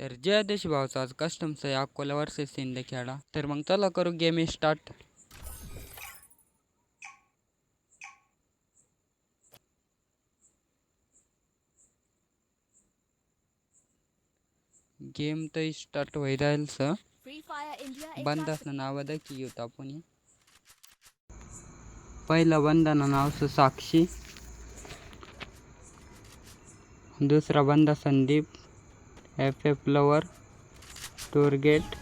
तर जय देश भावचा आज कस्टमचं आहे अकोला वर्सेस खेळा तर मग चला करू गेम स्टार्ट गेम तर स्टार्ट होई राहील सर India बंदाचं नाव की येऊ आपण. पहिलं बंदानं नाव स साक्षी. दुसरा बंदा संदीप. एफ एफ लवर टोरगेट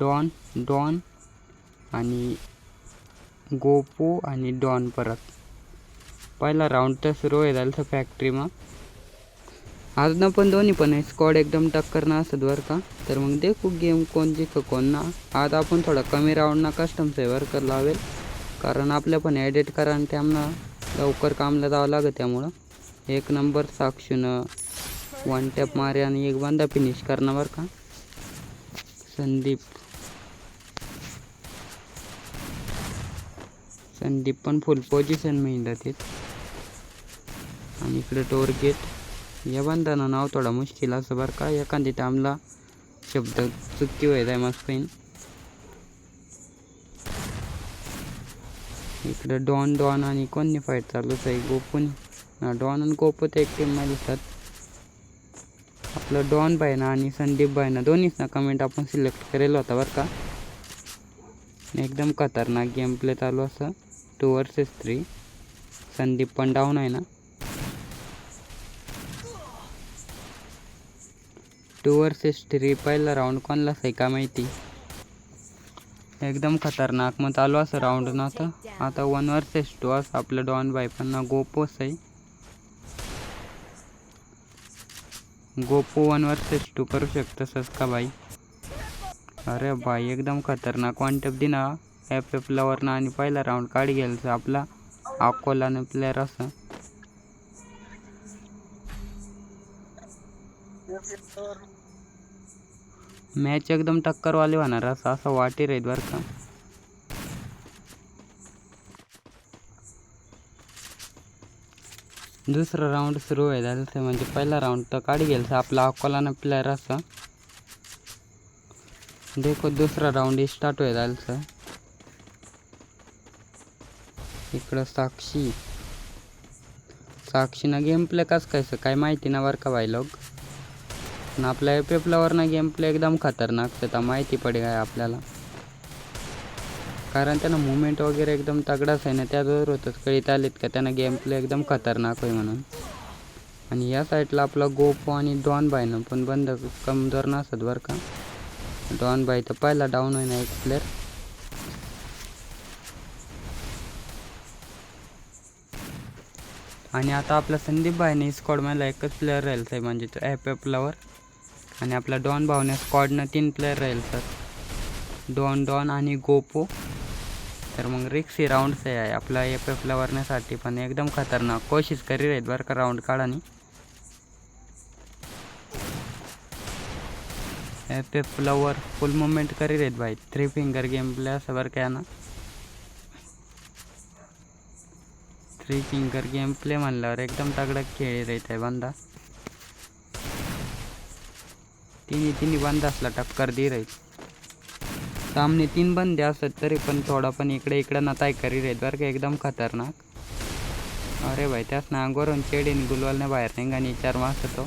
डॉन डॉन आणि गोपू आणि डॉन परत. पहिला राऊंड तर सुरू होईल झालं फॅक्टरीमा आज ना पण दोन्ही पण आहे स्कॉड एकदम टक्कर ना असत बरं का. तर मग देखू गेम कोण जिंक कोण ना. आज आपण थोडा कमी राऊंडना कस्टम सेवर कर लावेल. कारण आपल्या पण एडिट करा आणि त्यांना लवकर कामला जावं लागत त्यामुळं. एक नंबर साक्षीनं वन टॅप मारे आणि एक बंदा फिनिश करणार बरं का? संदीप. संदीप पण फुल पोझिशन मिळत आणि इकडे टोर गेट या बंधानं नाव थोडा मुश्किल असं बरं का? एखादी टामला शब्द चुकी व्हायचा आहे मस्त पेन इकडे डॉन डॉन आणि कोणी फाईट चालूच आहे? गोपून. डॉन आणि गोपू ते एक टीममध्ये दिसतात आपलं डॉन बायना आणि संदीप बायना दोन्हीच ना कमेंट आपण सिलेक्ट करेल होता बरं का. एकदम खतरनाक गेम प्ले चालू असं. टू वर्सेस थ्री संदीप पण डाऊन आहे ना. टू वर्सेस थ्री पहिला राऊंड कोणला आहे का माहिती? एकदम खतरनाक मग चालू असं राऊंड ना आता वन वर्सेस टू असं आपलं डॉन बाय पण ना गोपोस आहे. गोपो वनवर वर्सेस टू करू शकतंस का बाई? अरे बाई एकदम खतरनाक वन दिना. एफ एफ लवरनं आणि पहिला राऊंड काढ गेलं आपला. अकोलानं प्लेअर असं. मॅच एकदम टक्करवाले होणार असं असं वाटी राहीत बरं का. दुसरा राऊंड सुरू आहे झालं म्हणजे पहिला राऊंड तर काढी गेलं आपला अकोलानं प्लेअर असं देखो दुसरा राऊंड स्टार्ट होईल झालं सर इकडं साक्षी. साक्षीनं गेम प्ले कसं काय काय माहिती ना बरं का बाई लोक? आपल्या एफ एफ ना गेम प्ले एकदम खतरनाक तर माहिती पडे काय आपल्याला. कारण त्यानं मुवमेंट वगैरे एकदम तगडाच आहे ना त्याबरोबर होतंच कळीत आलेत का त्यानं गेम प्ले एकदम खतरनाक होय म्हणून. आणि या साईडला आपला गोपो आणि डॉन बायनं पण बंद कमजोर नसत बरं का. डॉन बाय तर पहिला डाऊन होईना एक प्लेअर आणि आता आपला संदीप भाईने स्कॉडमधला एकच प्लेअर राहील साहेब म्हणजे तो एफ एफ आणि आपला डॉन भावने स्कॉडनं तीन प्लेअर राहील सर डॉन डॉन आणि गोपो. तर मग रिक्सी राऊंड्स आहे. आपला एफ एफला वरण्यासाठी पण एकदम खतरनाक. कोशिश करी राहील बरं का राऊंड काढानी F F lover full movement करी रेत भाई. थ्री फिंगर गेम प्ले असं बरं काय ना थ्री फिंगर गेम प्ले म्हणल्यावर एकदम तगडा खेळी रेत आहे बंदा. तिन्ही तिन्ही बंदासला टक्कर दे राहील सामने तीन बंदे असत तरी पण थोडा पण इकडे इकडे नताय करी राहीत बरं का एकदम खतरनाक. अरे भाई त्याच ना अंगोरून चेडीन गुलवालने बाहेर निघानी चार मास होतो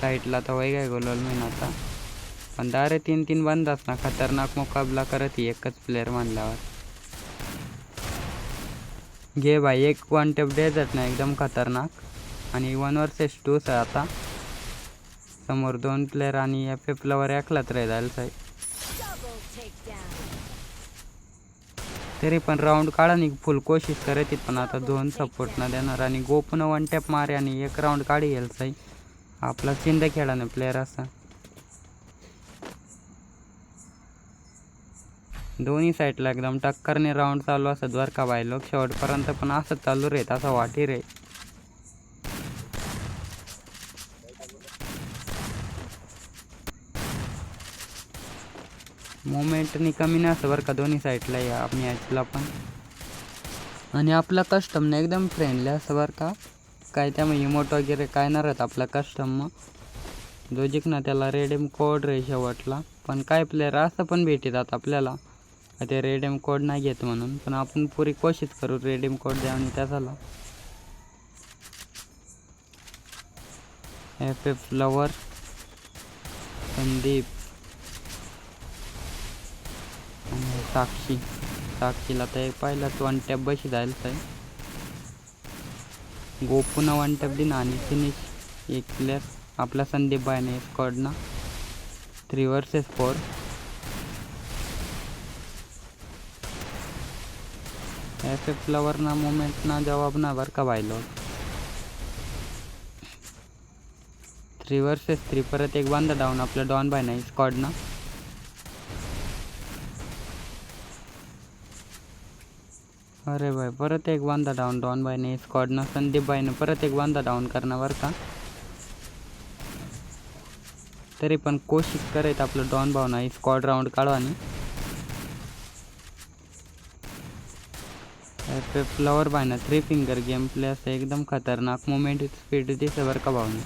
साईडला तर वय काय गुलवाल मी आता. पण दारे तीन तीन बंद ना खतरनाक मुकाबला करत ही एकच प्लेअर मानल्यावर घे भाई एक वन टेप डेझर्ट ना एकदम खतरनाक. आणि वन वर्सेस टू आहे आता. समोर दोन प्लेअर आणि एफ एफ लवर एकलाच राहील साहेब तरी पण राऊंड काढा आणि फुल कोशिश करायची पण आता दोन सपोर्ट न देणार आणि गोपन वन टॅप मारे आणि एक राऊंड काढी येईल साई आपला चिंद खेळाने प्लेअर असा. दोन्ही साईडला एकदम टक्करने राऊंड चालू असत बरं का बाय लोक शेवटपर्यंत पण असं चालू राहत असं वाटी रे मोमेंटनी कमी नसतं बरं का दोन्ही साईडला या मॅचला पण. आणि आपला कस्टमने एकदम फ्रेंडली असं बरं का. काय त्यामुळे इमोट वगैरे काय नाही राहत आपला कस्टम मग. जो जिंकणार त्याला रेडीम कोड रे शेवटला. पण काय प्लेअर असं पण भेटतात आपल्याला. ते रेडीम कोड नाही घेत म्हणून. पण आपण पुरी कोशिश करू रेडीम कोड द्या आणि त्याला एफ एफ लवर संदीप आणि साक्षी साक्षीला तर एक पाहिलं वन टॅप बशी जायला काय गोपुना वन टॅप दिन आणि फिनिश एक प्लेअर आपला संदीप बायने स्कॉडना थ्री वर्सेस फोर एफ ना मोमेंट ना जवाब ना बर का बायलो थ्री वर्सेस थ्री परत एक बांधा डाऊन आपल्या डॉन बाय नाही स्कॉडना अरे भाई परत एक बांधा डाऊन डॉन बायने स्कॉडनं संदीप बायने परत एक बांधा डाऊन करणार बरं का? तरी पण कोशिश करायचं आपलं Don Bhavana squad round काढवानी F flower by three finger game play असं एकदम खतरनाक मुवमेंट स्पीड दिसे बरं का Bhavane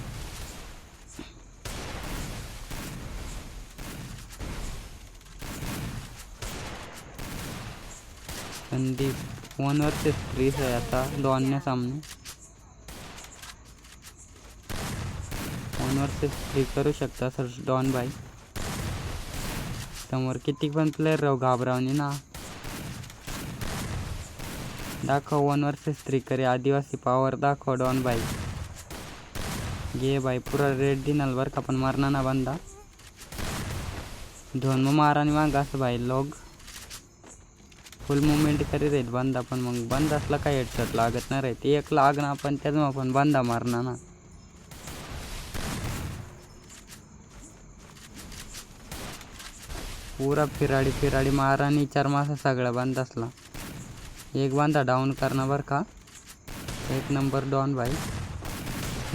Sandeep one versus three आहे आता. डॉनने सामने. वन वर्सेस थ्री करू शकता सर डॉन बाय समोर किती पण प्लेअर राहू घाबरावनी ना. दाखव वन वर्सेस थ्री करे. आदिवासी पॉवर दाखव डॉन बाई घे बाई पुरा रेड दिनाल बरं का पण मारना ना बंदा. दोन मग मारा आणि मागास असं बाई लोग फुल मुवमेंट करीत आहेत बंदा पण मग बंद असला काय हेडशॉट लागत नाही राहते एक लागना पण त्याच आपण बंदा मारणार ना. पुरा फिराडी फिराडी मारा आणि चार मासा सगळा बंद असला. एक बांधा डाऊन करणं बरं का? एक नंबर डॉन बाई.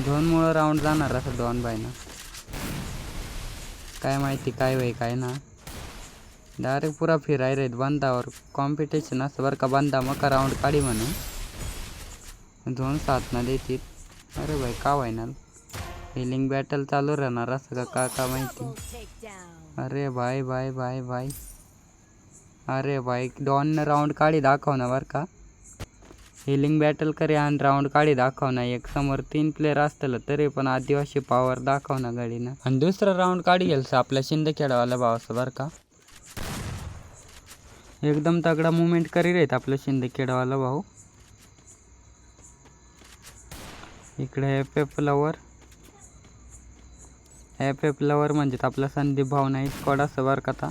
दोनमुळं राऊंड जाणार असं डॉन बाईनं. काय माहिती काय वय काय ना. डायरेक्ट पुरा फिराय रेत बांधावर कॉम्पिटिशन असं बरं का बांधा मग राऊंड काढी म्हणून दोन सात ना देतील अरे भाई का व्हायना हिलिंग बॅटल चालू राहणार असं का का का माहिती। अरे भाई भाई भाई भाई। अरे भाई डॉन राऊंड काढी दाखव ना बरं का हिलिंग बॅटल करे आणि राऊंड काढी दाखव ना एक समोर तीन प्लेअर असतील तरी पण आदिवासी पॉवर दाखव ना गाडीनं आणि दुसरा राऊंड काढी गेलं आपल्या शिंदखेडावाल्या भावाचं बरं का एकदम तगडा मुवमेंट करी रेत आपलं शिंदखेडावाला भाऊ. इकडे F F lover F F lover म्हणजेच आपला संदीप भाऊ नाही स्क्वॉड असं बरं का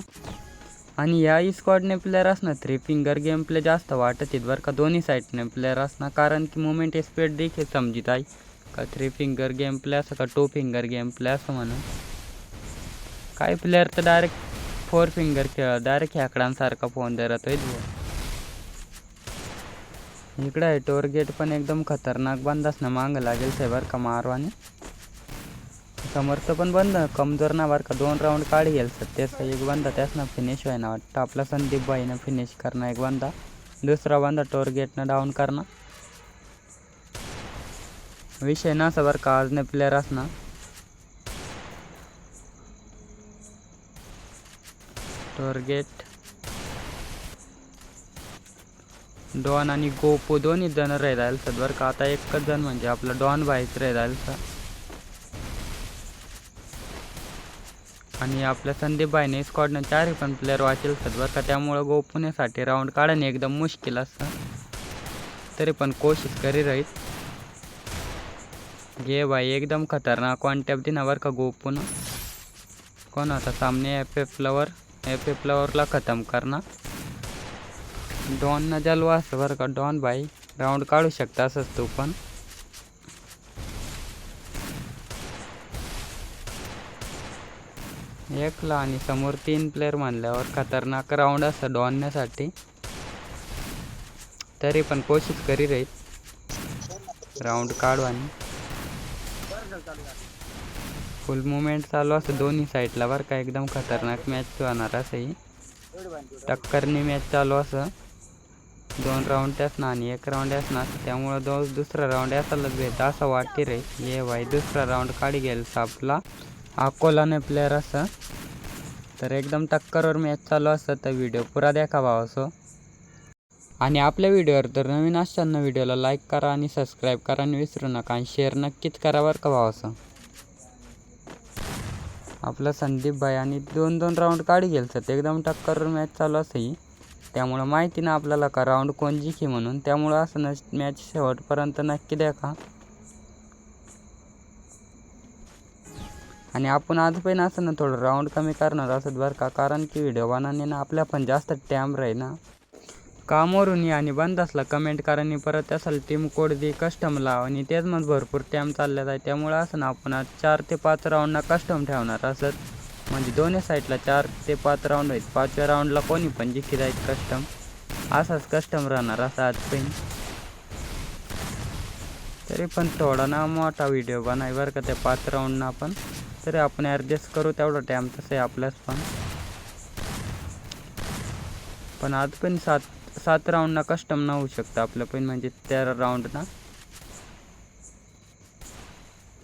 आणि या स्क्वॉडने प्लेअर असणार थ्री फिंगर गेम प्ले जास्त वाटत आहेत बरं का दोन्ही साईडने प्लेअर असणार कारण की मुवमेंट स्पीड देखील समजित आहे. का थ्री फिंगर गेम प्ले असं का टू फिंगर गेम प्ले असं म्हणून. काही प्लेअर तर डायरेक्ट फोर फिंगर खेळ डायरेक्ट ह्याकडांसारखा फोन दे राहतोय इकडं आहे टोर गेट पण एकदम खतरनाक बंद असणं मागं लागेल ते बरं का मारवाने. समर्थ पण बंद कमजोर ना बरं का दोन राऊंड काढी येईल सर एक बंदा त्याच ना फिनिश व्हायना वाटतं. आपला संदीप बाईनं फिनिश करणं एक बंदा दुसरा बंदा टोर गेटनं डाऊन करणं विषय नसा बरं का आज नाही प्लेअर असणार. टोर डॉन आणि गोपो दोन्ही जण राहील सर बरं का? आता एकच जण म्हणजे आपलं डॉन बाईच राहील सर आणि आपल्या संदीप बाईने स्कॉडनं चारही पण प्लेअर वाचेल सर बरं का? त्यामुळं गोपुण्यासाठी राऊंड काढणे एकदम मुश्किल असतं. तरी पण कोशिश करी राहील. घे बाई एकदम खतरनाक कॉन्टॅप दिना बरं का गोपून कोण होता? सामने F F flower F A फ्लवरला खतम करणार. डॉननं जलवा असं बरं का. डॉन बाई राऊंड काढू शकता असंच तू पण. एकला आणि समोर तीन प्लेअर म्हणल्यावर खतरनाक राऊंड असं डॉनण्यासाठी. तरी पण कोशिश करी राहील राऊंड काढू आणि. फुल मुवमेंट चालू असं दोन्ही साईडला बरं का एकदम खतरनाक मॅच होणार असंही टक्करनी मॅच चालू असं. दोन राऊंड असणार आणि एक राऊंड असणार त्यामुळं दो दुसरा राऊंड असायलाच भेट असं वाटते रे. ये भाई दुसरा राऊंड काढी गेल आपला अकोलाने प्लेअर असं. तर एकदम टक्करवर मॅच चालू असतं. तर व्हिडिओ पुरा देखावा असो. आणि आपल्या व्हिडिओवर तर नवीन असताना व्हिडिओला लाईक करा आणि सबस्क्राईब करा आणि विसरू नका. आणि शेअर नक्कीच करा बरं का भाऊ असं. आपलं संदीप भाई आणि दोन दोन राऊंड काढी गेल तर एकदम टक्कर मॅच चालू असही. त्यामुळं माहिती ना आपल्याला का राऊंड कोण जिंकी म्हणून. त्यामुळं असं न मॅच शेवटपर्यंत नक्की द्या का आणि आपण आज पण असं ना थोडं राऊंड कमी करणार असत बरं का? कारण की व्हिडिओ बनवणे ना आपल्या पण जास्त टॅम राही ना. कामवरून ये आणि बंद असला कमेंट करा आणि परत असाल टीम कोड दे कस्टम लाव आणि तेच मग भरपूर टाईम चालल्यात आहे. त्यामुळं असं ना आपण आज चार ते पाच राऊंडना कस्टम ठेवणार असत. म्हणजे दोन्ही साईडला चार ते पाच राऊंड आहेत. पाचव्या राऊंडला कोणी पण जिखी जाईल कस्टम असाच कस्टम राहणार असा आज पण तरी पण थोडा ना मोठा व्हिडिओ बनाय बरं का त्या पाच राऊंडना आपण तरी आपण ॲडजस्ट करू तेवढा टाईम तसं आहे आपल्याच पण. पण आज पण सात सात राऊंडना कस्टम न होऊ शकतं. आपलं पण म्हणजे तेरा राऊंडना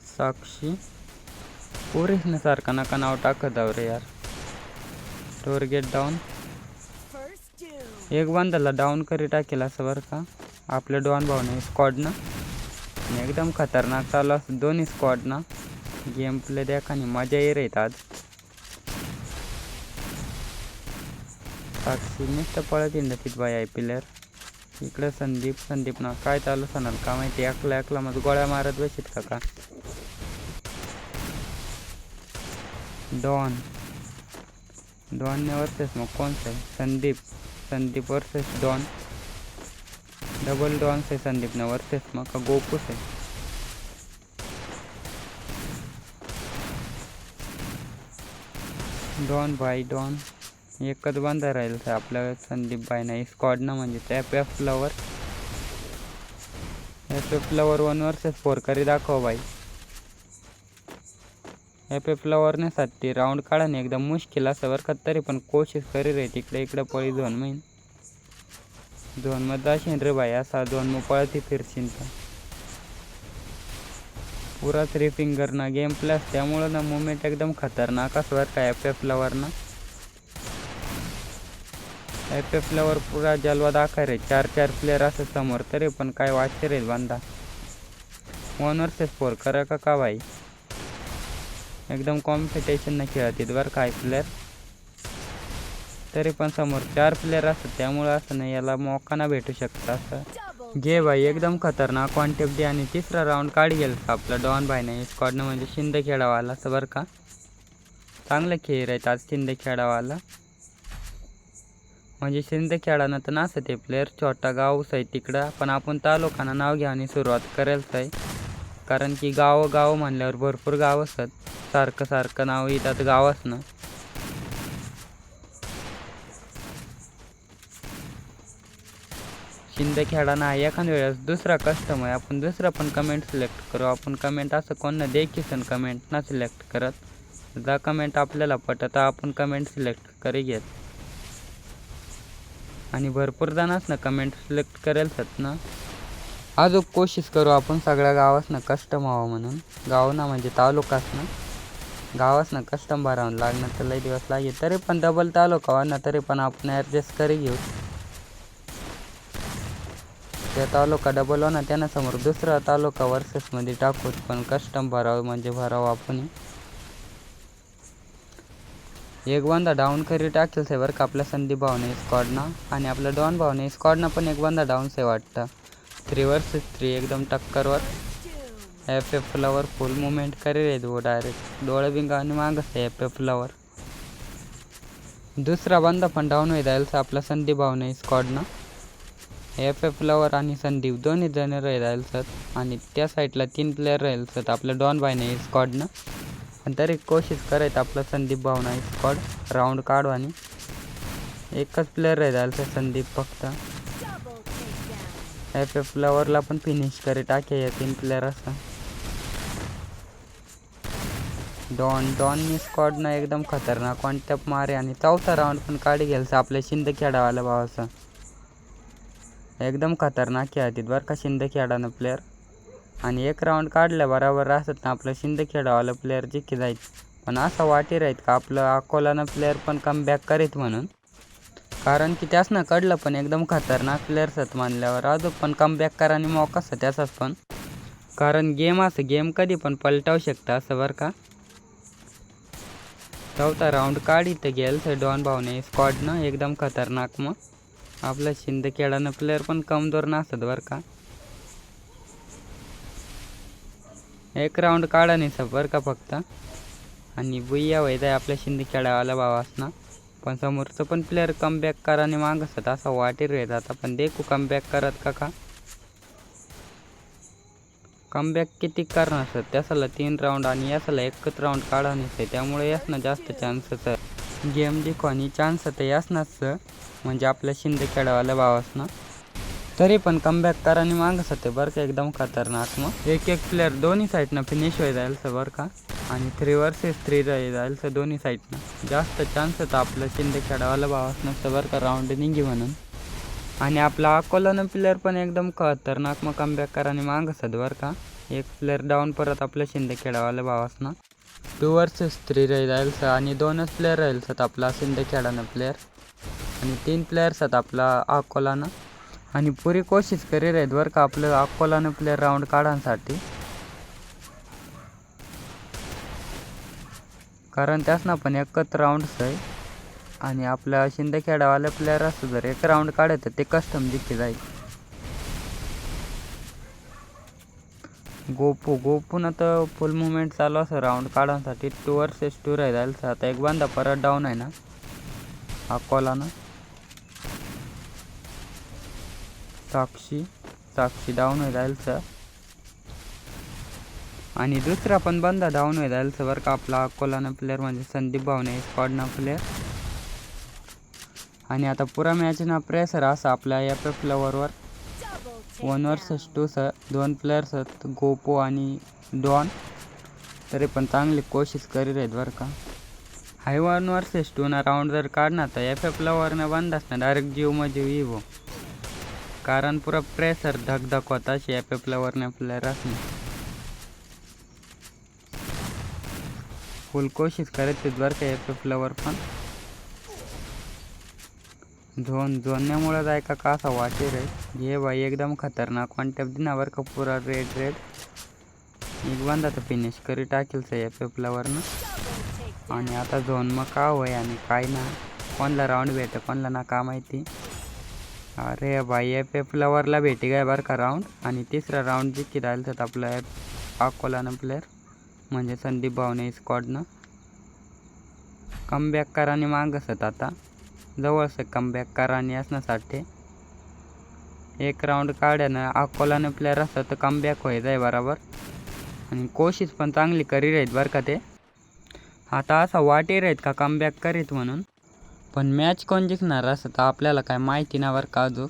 साक्षी. पोरेसने सारखा नका नाव टाकत आव रे यार. टोर गेट डाऊन एक बंदाला डाऊन करी टाकेल असं बरं का? आपल्या डॉन भाऊने स्कॉडनं एकदम खतरनाक चालू असं दोन्ही स्क्वॉडनं गेम प्ले देखा आणि मजा ये आज. साक्षी नुसतं पळत येईल तिथं बाय आहे प्लेअर इकडं संदीप संदीप ना काय चालू सणार का माहिती? एकला एकला मग गोळ्या मारत बसित का का? डॉन. डॉनने वर्सेस मग कोण आहे Sandeep. Sandeep versus Don. Double Don आहे संदीपने वर्सेस मग का गोपूस आहे? डॉन भाई डॉन. एकच बंदा राहील तर आपल्या संदीप भाईना स्क्वॉडनं म्हणजे त्या F F flower F F flower one versus four करी दाखव बाई एफ एफ फ्लवरने राऊंड काढा एकदम मुश्किल असं बरं का तरी पण कोशिश करी रे तिकडे इकडे पळी झोन महिन झोनमध्ये असेल रे भाई असा झोन मग पळती फिरशील तर पुरा थ्री फिंगर ना गेम प्लस त्यामुळं ना मुवमेंट एकदम खतरनाक असं बरं का एफ एफ फ्लॉवरनं एफ एफ पुरा जलवा दाखवा रे. चार चार प्लेअर असं समोर तरी पण काय वाचते रे बांधा वन वर्सेस फोर करा का का भाई? एकदम कॉम्पिटिशन न खेळत बरं काय प्लेअर तरी पण समोर चार प्लेअर असतात त्यामुळं असं नाही याला मौका ना भेटू शकतं असं. घे भाई एकदम खतरनाक कॉन्टेक्ट दे आणि तिसरा राऊंड काढी गेलं आपला डॉन भाईने स्कॉडनं म्हणजे शिंदे खेळावाला असं बरं का? चांगलं खेळ आहेत आज शिंदे खेळावाला. म्हणजे शिंदे खेळानं तर नसतं ते प्लेअर छोटा गावच आहे तिकडं पण आपण तालुकानं नाव घ्या आणि सुरुवात करायलाच आहे कारण की गाव गाव म्हणल्यावर भरपूर गाव असतात. सारखं सारखं नाव येतात गावच ना शिंदे खेळाना एखाद्या वेळेस दुसरा कस्टमर आहे. आपण दुसरा पण कमेंट सिलेक्ट करू. आपण कमेंट असं कोण देखील कमेंट ना सिलेक्ट करत. जा कमेंट आपल्याला पटत आपण कमेंट सिलेक्ट करी घेत. आणि भरपूर जणांच ना कमेंट सिलेक्ट करेल ना. आज कोशिश करू आपण सगळ्या गावास ना कस्टम व्हावं म्हणून. गाव ना म्हणजे तालुकाच ना. गावास ना कस्टम भरावं लागणार तर लई दिवस लागेल. तरी पण डबल तालुका ना तरी पण आपण ॲडजस्ट करी घेऊ. त्या तालुका डबल ना त्यांना समोर दुसरा तालुका वर्सेसमध्ये टाकू पण कस्टम भरावं म्हणजे भरावं आपण. एक बंदा डाऊन करी टाकेल सेवर का आपला संदीप भावने स्कॉडना आणि आपला डॉन भावने स्कॉडना पण एक बंदा डाऊन आहे वाटतं. थ्री वर्सेस थ्री एकदम टक्करवर. F F flower full movement करी रे दो डायरेक्ट डोळे बिंगा आणि मागस आहे एफ एफ फ्लावर दुसरा बंदा पण डाऊन होई जाईल आपला संदीप भावने स्कॉडना एफ एफ फ्लावर आणि संदीप दोन्ही जण राहील सर आणि त्या साईडला तीन प्लेअर राहील सर आपलं डॉन भाईने स्कॉडनं पण तरी कोशिश करायचं आपलं संदीप भावना स्कॉड राऊंड काढू आणि एकच प्लेअर राहील सर संदीप फक्त. एफ एफ फ्लॉवरला पण फिनिश करे टाके या तीन प्लेअर असं. डॉन डॉननी स्कॉडनं एकदम खतरनाक कॉन्टॅप मारे आणि चौथा राऊंड पण काढी गेलं आपल्या शिंदे खेळावाला भावाचं. एकदम खतरनाक खेळतीत बरं का शिंदखेडानं प्लेअर आणि एक राऊंड काढल्या बरोबर असत ना आपलं शिंदखेडावालं प्लेअर जिंकी जाईल. पण असं वाटी राहीत का आपलं अकोलानं प्लेअर पण कम बॅक करीत म्हणून? कारण की त्यासनं कडलं पण एकदम खतरनाक प्लेअर्स आहेत मानल्यावर. अजून पण कम बॅक करा आणि मौका असं त्याचाच पण. कारण गेम असं गेम कधी पण पलटावू शकतं असं बरं का? चौथा राऊंड काढी तर गेल तर डॉन भावने स्क्वॉडनं एकदम खतरनाक मग. आपलं शिंदखेडानं प्लेअर पण कमजोर नसतात बरं का? एक राऊंड काढा नाही सर बरं का फक्त. आणि बुయ్या वैद आहे आपल्या शिंदखेडावाला असणार पण समोरचं पण प्लेअर कमबॅक करा आणि मागसत असा वाटेर येत आता. पण देखू कमबॅक करत का का? कमबॅक किती करणार सर त्यासाला तीन राऊंड आणि यासाला एकच राऊंड काढा नाही त्यामुळे यासनं जास्त चान्सच आहे. गेम जिंकवानी चान्स तर यासनाच म्हणजे आपल्या शिंदे खेळावाल्या भावासनं तरी पण कमबॅक कराने मागत होते बरं का एकदम खतरनाक मग. एक एक प्लेअर दोन्ही साईडनं फिनिश होई जाईल सर बरं का. आणि थ्री वर्सेस थ्री राही जाईल सर दोन्ही साईडनं जास्त चान्स होता आपलं शिंदे खेळावाला भावास नसतं बरं का राऊंड निघी म्हणून. आणि आपला अकोलानं प्लेअर पण एकदम खतरनाक मग कमबॅक कराने मागत मागच होत बरं का. एक प्लेअर डाऊन परत आपलं शिंदे खेळावाला भावासनं टू वर्सेस थ्री राही जाईल सर आणि दोनच प्लेअर राहील सर आपला शिंदे खेळानं प्लेअर आणि तीन प्लेयर्स आहेत आपला अकोलानं. आणि पुरी कोशिश करीत आहेत बरं का आपलं अकोलानं प्लेअर राऊंड काढण्यासाठी कारण त्यासना पण एकच राऊंडच आहे आणि आपल्या शिंदखेडावाल्या प्लेअर असतो जर एक राऊंड काढत ते कस्टम जिंकी जाईल. गोपू गोपून आता फुल मुवमेंट चालू असं राऊंड काढण्यासाठी टू वर्सेस टू राहील आता एक बांधा परत डाऊन आहे ना अकोलानं. साक्षी साक्षी डाऊन होईल जाईल सर आणि दुसरा पण बंदा डाऊन होईल जाईल सर बरं का आपला अकोलानं प्लेअर म्हणजे संदीप भावने स्कॉडना प्लेअर आणि आता पुरा मॅच ना प्रेसर असा आपल्या एफ एफ लवरवर वन वर्सेस टू सर दोन प्लेयर्स आहेत गोपो आणि डॉन. तरी पण चांगली कोशिश करीत आहेत बरं का. हाय वन वर्सेस टू ना राऊंड जर काढणार तर एफ एफ लवरनं बंद असणार डायरेक्ट जीव मग जीव इवो कारण पुरा प्रेसर धक होता अशी एफ एफ फ्लवरने फुल कोशिश करत आहेत बरं का एफ एफ पण. झोन झोनण्यामुळं जाय का का असा वाटेर आहे. हे बाई एकदम खतरनाक. वन टॅप दिनावर का पुरा रेड रेड एक बंदा तर फिनिश करी टाकेल से एफ आणि आता झोन मग का होय आणि काय ना. कोणला राऊंड भेट कोणला ना का माहिती. अरे भाई एफ एफ लवरला भेटी काय बरं का राऊंड आणि तिसरा राऊंड जिंकी राहिलं तर आपलं एफ अकोलानं प्लेअर म्हणजे संदीप भावने स्क्वॉडनं कमबॅक करा आणि मागसत आता. जवळच कमबॅक करा आणि असण्यासाठी. एक राऊंड काढ्यानं अकोलानं प्लेअर असतं तर कमबॅक व्हायचं आहे बरोबर. आणि कोशिश पण चांगली करी राहीत बरं का ते. आता असं वाटे राहीत का कमबॅक करीत म्हणून? पण मॅच कोण जिंकणार असं तर आपल्याला काय माहिती नाही बरं का अजून?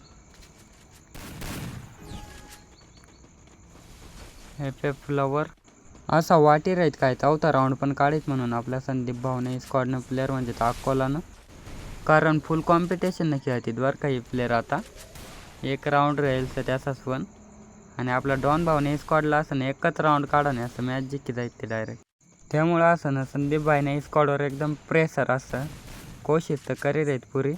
एफ एफ फ्लॉवर असा वाटी राहीत काय चौथा राऊंड पण काढीत म्हणून आपल्या संदीप भावने स्क्वॉडनं प्लेअर म्हणजे तर अकोलानं कारण फुल कॉम्पिटिशन खेळतात बरं का प्लेअर आता. एक राऊंड राहील तर त्याचाच पण. आणि आपला डॉन भावने स्क्वॉडला असं ना एकच राऊंड काढा नाही असं मॅच जिंकी जायत ते डायरेक्ट त्यामुळं असं ना संदीप भाईने स्क्वॉडवर एकदम प्रेशर असतं कोशिश तर करीत आहेत पुरी.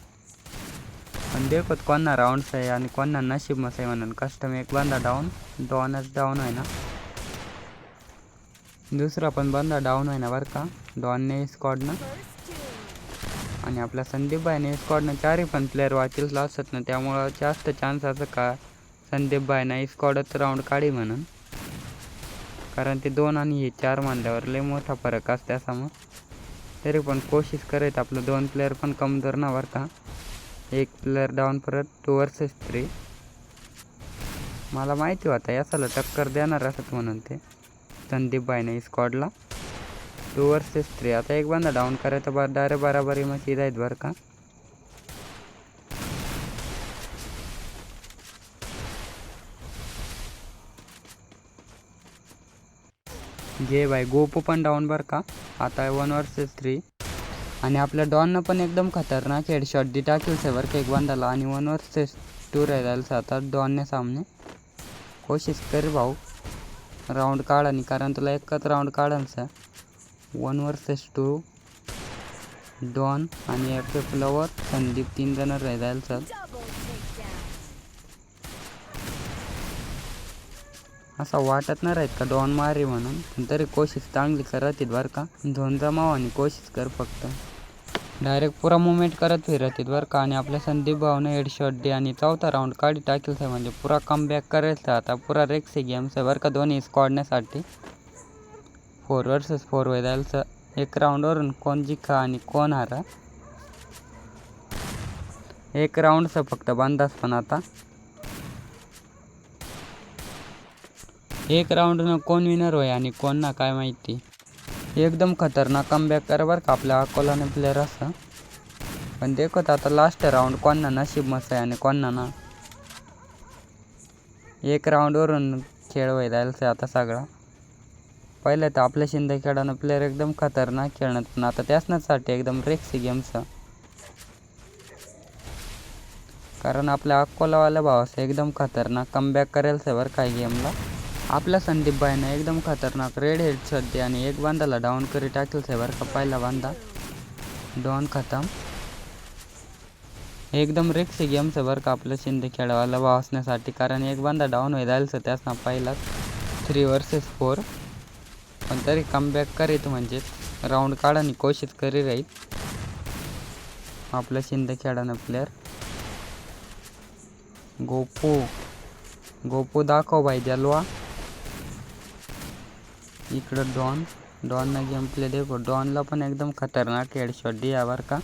पण देखत कोणा राऊंड्स आहे आणि कोणा नशीब मस आहे म्हणून. कस्टम एक बंदा डाऊन डॉनच डाऊन आहे ना. दुसरा पण बंदा डाऊन आहे ना बरं का. डॉनने स्कॉडनं आणि आपल्या संदीप भाईने स्कॉडनं चारही पण प्लेअर वाचील असत ना. त्यामुळं जास्त चान्स असं का? संदीप भाईना राऊंड काढी म्हणून. कारण ते दोन आणि हे चार मानल्यावर लय मोठा फरक असते असा मग. तरी पण कोशिश करत आपलं दोन प्लेअर पण कमजोर ना बरं का. एक प्लेअर डाऊन परत टू वर्सेस थ्री मला माहिती होता यासाला टक्कर देणार असत म्हणून ते. संदीप भाईने स्क्वॉडला टू वर्सेस थ्री आता एक बंदा डाऊन करायचं बरं डायरेक्ट बराबरी मग सीधा आहेत बरं का. घे बाय गोपू पण डाऊन बरं का? आता वन वर्सेस थ्री आणि आपल्या डॉननं पण एकदम खतरनाक हेडशॉट दी टाकेल सेवर केक का झाला आणि वन वर्सेस टू राहिला जायला आता डॉनने सामने. कोशिश कर भाऊ. राऊंड काढ आणि कारण तुला एकच राऊंड काढायचा वन वर्सेस टू डॉन आणि एफ एफ लवर संदीप तीन जण राहिला सर असं वाटत नाही राहत का डॉन मारे म्हणून. पण तरी कोशिश चांगली करत बरं का. दोन जमाव आणि कोशिश कर फक्त. डायरेक्ट पुरा मुवमेंट करत फिरत बरं का. आणि आपल्या संदीप भावनं हेडशॉट दे आणि चौथा राऊंड काढी टाकेल आहे म्हणजे पुरा कमबॅक करायचं आता पुरा रेक्सी गेम्स आहे बरं का दोन्ही स्कॉडण्यासाठी फोर वर्सेस फोर वे एक राऊंडवरून कोण जिंका आणि कोण हारा. एक राऊंडचं फक्त बांधाच पण आता. एक राऊंडनं कोण विनर होय आणि कोण ना काय माहिती? एकदम खतरनाक कमबॅक कर बरं का आपल्या अकोलाने प्लेअर असं. पण देखत आता लास्ट राऊंड कोणना नशीब मस्त आहे आणि कोणना. ना एक राऊंडवरून खेळ होय आता सगळा. पहिले तर आपल्या शिंदेखेडानं प्लेअर एकदम खतरनाक खेळणं पण आता त्याचसाठी एकदम रिक्सी गेमचं कारण आपल्या अकोलावाल्या भावाचं एकदम खतरनाक कमबॅक करेल बरं काय गेमला आपल्या संदीप भाईनं एकदम खतरनाक रेड हेड सध्या आणि एक बांधाला डाऊन करी टाकेल बरं का. पहिला बांधा डॉन खतम. एकदम रिक्सी गेम आहे बरं का आपलं शिंदे खेळावाला वाचण्यासाठी कारण एक बांधा डाऊन व्हायला जायचं त्याच ना पहिलाच थ्री वर्सेस फोर पण तरी कमबॅक करीत म्हणजे राऊंड काढानी कोशिश करी राहील. आपलं शिंदे खेळानं प्लेअर गोपू. गोपू दाखव भाई जलवा इकडं डॉन डॉननं गेम प्ले देखो. डॉनला पण एकदम खतरनाक हेडशॉट दिया बरं का.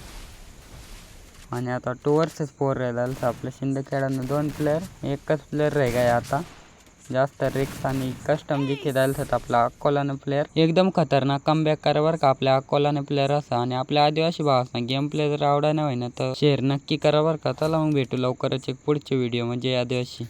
आणि आता टू वर्सेस फोर राहिला आपल्या शिंदे खेळानं दोन प्लेअर एकच प्लेअर राही काय आता. जास्त रिक्स आणि कस्टम जिथे जायला तर आपला अकोलानं प्लेअर एकदम खतरनाक कमबॅक करा बरं का आपल्या अकोलानं प्लेअर असा. आणि आपल्या आदिवासी भावाचा गेम प्ले जर आवडा नाही ना तर शेअर नक्की करा बरं का. चला मग भेटू लवकरच एक पुढचे व्हिडिओ म्हणजे आदिवासी.